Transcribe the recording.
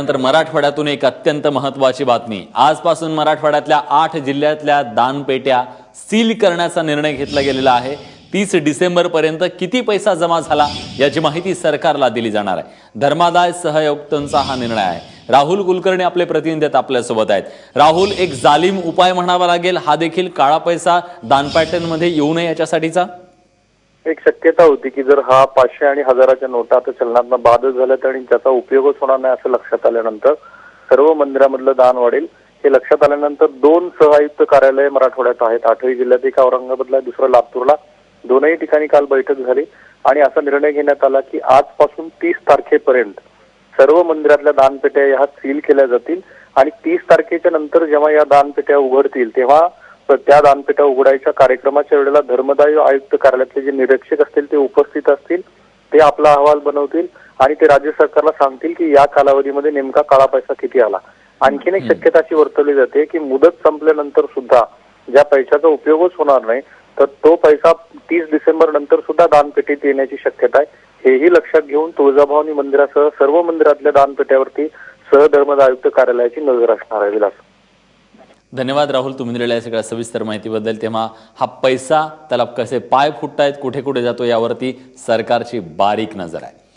त्यानंतर मराठवाड्यातून एक अत्यंत महत्वाची बातमी. आजपासून मराठवाड्यातल्या आठ जिल्ह्यातल्या दानपेट्या सील करण्याचा निर्णय घेतला गेलेला आहे. तीस डिसेंबर पर्यंत किती पैसा जमा झाला याची माहिती सरकारला दिली जाणार आहे. धर्मादाय सहआयुक्तांचा हा निर्णय आहे. राहुल कुलकर्णी आपले प्रतिनिधी आहेत आपल्यासोबत आहेत. राहुल एक जालिम उपाय म्हणावा लागेल. हा देखील काळा पैसा दानपेट्यांमध्ये येऊ नये याच्यासाठीचा? एक शक्यता होती की जर हा पाचशे आणि हजाराच्या नोटा आता चलनातनं बादच झाल्यात आणि त्याचा उपयोगच होणार नाही असं लक्षात आल्यानंतर सर्व मंदिरामधलं दान वाढेल. हे लक्षात आल्यानंतर दोन सहआयुक्त कार्यालय मराठवाड्यात आहेत. आठही जिल्ह्यात एक औरंगाबादला दुसरं लातूरला. दोनही ठिकाणी काल बैठक झाली. आणि असा निर्णय घेण्यात आला की आजपासून तीस तारखेपर्यंत सर्व मंदिरातल्या दानपेट्या ह्या सील केल्या जातील. आणि तीस तारखेच्या नंतर जेव्हा या दानपेट्या उघडतील तेव्हा त्या दानपेट्या उघडायच्या कार्यक्रमाच्या वेळेला धर्मदाय आयुक्त कार्यालयातले जे निरीक्षक असतील ते उपस्थित असतील ते आपला अहवाल बनवतील आणि ते राज्य सरकारला सांगतील की या कालावधीमध्ये नेमका काळा पैसा किती आला. आणखीन एक शक्यता अशी वर्तवली जाते की मुदत संपल्यानंतर सुद्धा ज्या पैशाचा उपयोगच होणार नाही तर तो पैसा तीस डिसेंबर नंतर सुद्धा दानपेटीत येण्याची शक्यता आहे. हेही लक्षात घेऊन तुळजाभवानी मंदिरासह सर्व मंदिरातल्या दानपेट्यावरती सहधर्मदाय आयुक्त कार्यालयाची नजर असणार आहे विलास. धन्यवाद राहुल तुम्ही दिलेल्या या सगळ्या सविस्तर माहितीबद्दल. तेव्हा हा पैसा त्याला कसे पाय फुटतायत कुठे कुठे जातो यावरती सरकारची बारीक नजर आहे.